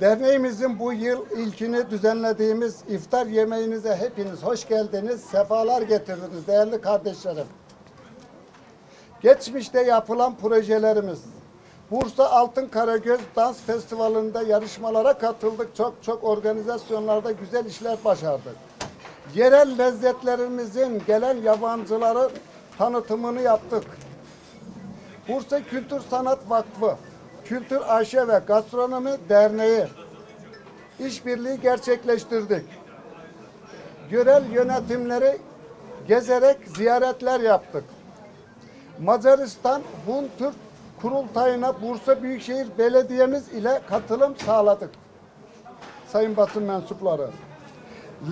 Derneğimizin bu yıl ilkini düzenlediğimiz iftar yemeğinize hepiniz hoş geldiniz, sefalar getirdiniz değerli kardeşlerim. Geçmişte yapılan projelerimiz, Bursa Altın Karagöz Dans Festivali'nde yarışmalara katıldık. Çok çok organizasyonlarda güzel işler başardık. Yerel lezzetlerimizin gelen yabancıların tanıtımını yaptık. Bursa Kültür Sanat Vakfı, Kültür Ayşe ve Gastronomi Derneği işbirliği gerçekleştirdik. Görel yönetimleri gezerek ziyaretler yaptık. Macaristan Hun Türk Kurultayı'na Bursa Büyükşehir Belediye'miz ile katılım sağladık. Sayın basın mensupları.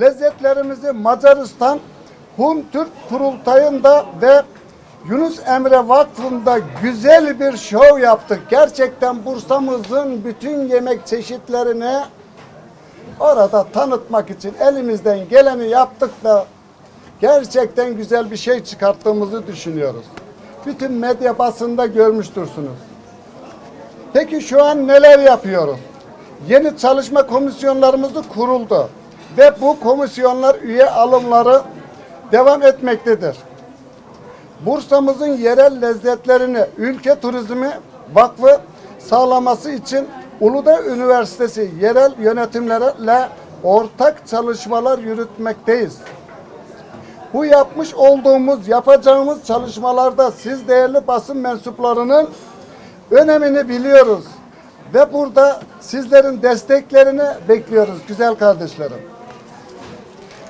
Lezzetlerimizi Macaristan Hun Türk Kurultayı'nda ve Yunus Emre Vakfı'nda güzel bir şov yaptık. Gerçekten Bursa'mızın bütün yemek çeşitlerini orada tanıtmak için elimizden geleni yaptık da gerçekten güzel bir şey çıkarttığımızı düşünüyoruz. Bütün medya basında görmüştürsünüz. Peki şu an neler yapıyoruz? Yeni çalışma komisyonlarımız kuruldu ve bu komisyonlar üye alımları devam etmektedir. Bursa'mızın yerel lezzetlerini ülke turizmi vakfı sağlaması için Uludağ Üniversitesi yerel yönetimlerle ortak çalışmalar yürütmekteyiz. Bu yapmış olduğumuz, yapacağımız çalışmalarda siz değerli basın mensuplarının önemini biliyoruz. Ve burada sizlerin desteklerini bekliyoruz güzel kardeşlerim.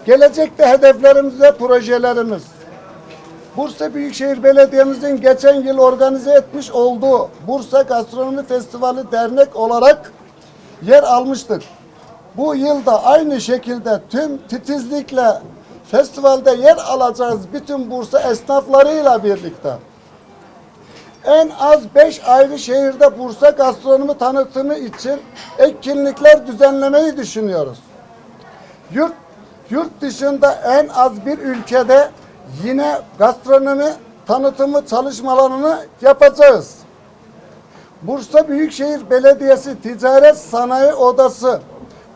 Gelecekte hedeflerimiz ve projelerimiz. Bursa Büyükşehir Belediye'mizin geçen yıl organize etmiş olduğu Bursa Gastronomi Festivali dernek olarak yer almıştık. Bu yılda aynı şekilde tüm titizlikle festivalde yer alacağız bütün Bursa esnaflarıyla birlikte. En az 5 ayrı şehirde Bursa gastronomi tanıtımı için etkinlikler düzenlemeyi düşünüyoruz. Yurt yurt dışında en az bir ülkede yine gastronomi tanıtımı çalışmalarını yapacağız. Bursa Büyükşehir Belediyesi Ticaret Sanayi Odası,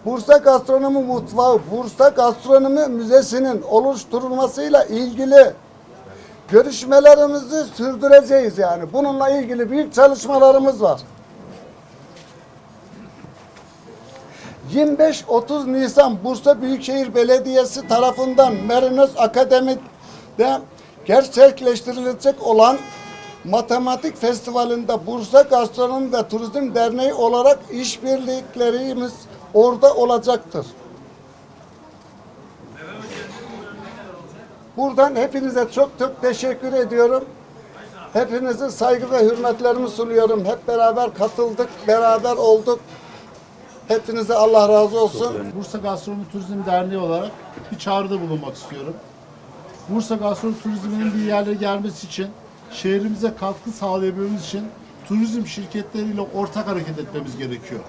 Bursa Gastronomi Mutfağı, Bursa Gastronomi Müzesi'nin oluşturulmasıyla ilgili görüşmelerimizi sürdüreceğiz yani. Bununla ilgili büyük çalışmalarımız var. 25-30 Nisan Bursa Büyükşehir Belediyesi tarafından Merinos Akademi'de gerçekleştirilecek olan Matematik Festivali'nde Bursa Gastronomi ve Turizm Derneği olarak işbirliklerimiz orada olacaktır. Buradan hepinize çok çok teşekkür ediyorum. Hepinize saygı ve hürmetlerimi sunuyorum. Hep beraber katıldık, beraber olduk. Hepinize Allah razı olsun. Bursa Gastronomi Turizm Derneği olarak bir çağrıda bulunmak istiyorum. Bursa Gastronomi Turizminin bir yerlere gelmesi için, şehrimize katkı sağlayabilmemiz için turizm şirketleriyle ortak hareket etmemiz gerekiyor.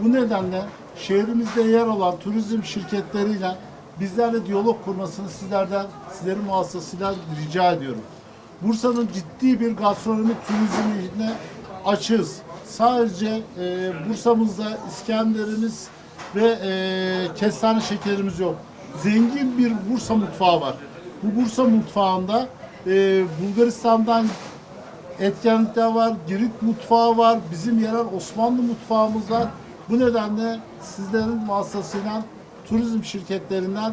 Bu nedenle şehrimizde yer alan turizm şirketleriyle bizlerle diyalog kurmasını sizlerden, sizlerin vasıtasıyla rica ediyorum. Bursa'nın ciddi bir gastronomi turizmine açığız. Sadece e, Bursa'mızda İskenderimiz ve e, kestane şekerimiz yok. Zengin bir Bursa mutfağı var. Bu Bursa mutfağında e, Bulgaristan'dan etkenlikler var, Girit mutfağı var, bizim yerel Osmanlı mutfağımız var. Bu nedenle sizlerin vasıtasıyla turizm şirketlerinden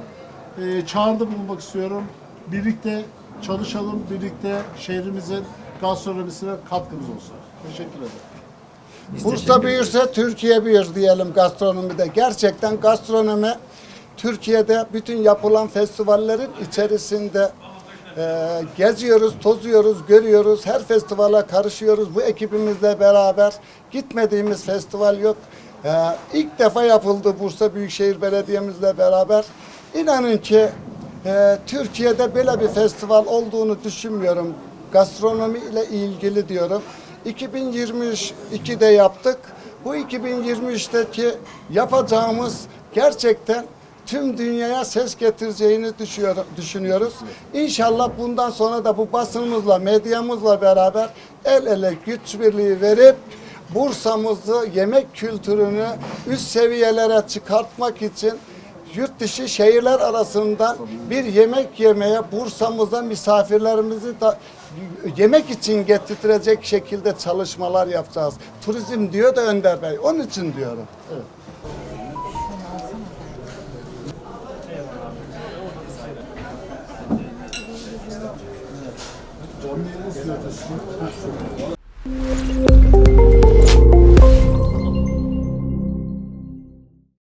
e, çağrıda bulunmak istiyorum. Birlikte çalışalım, birlikte şehrimizin gastronomisine katkımız olsun. Teşekkür ederim. Bursa büyürse Türkiye büyür diyelim gastronomide. Gerçekten gastronomi Türkiye'de bütün yapılan festivallerin içerisinde e, geziyoruz, tozuyoruz, görüyoruz. Her festivale karışıyoruz. Bu ekibimizle beraber gitmediğimiz festival yok. E, ilk defa yapıldı Bursa Büyükşehir Belediye'mizle beraber. İnanın ki e, Türkiye'de böyle bir festival olduğunu düşünmüyorum. Gastronomi ile ilgili diyorum. 2022'de yaptık. Bu 2023'teki yapacağımız gerçekten tüm dünyaya ses getireceğini düşüyor- düşünüyoruz. İnşallah bundan sonra da bu basınımızla, medyamızla beraber el ele güç birliği verip Bursa'mızı yemek kültürünü üst seviyelere çıkartmak için yurt dışı şehirler arasından bir yemek yemeye Bursa'mıza misafirlerimizi da yemek için getirtirecek şekilde çalışmalar yapacağız. Turizm diyor da Önder Bey. Onun için diyorum. Canlı yayın nasıl yapıyorsun?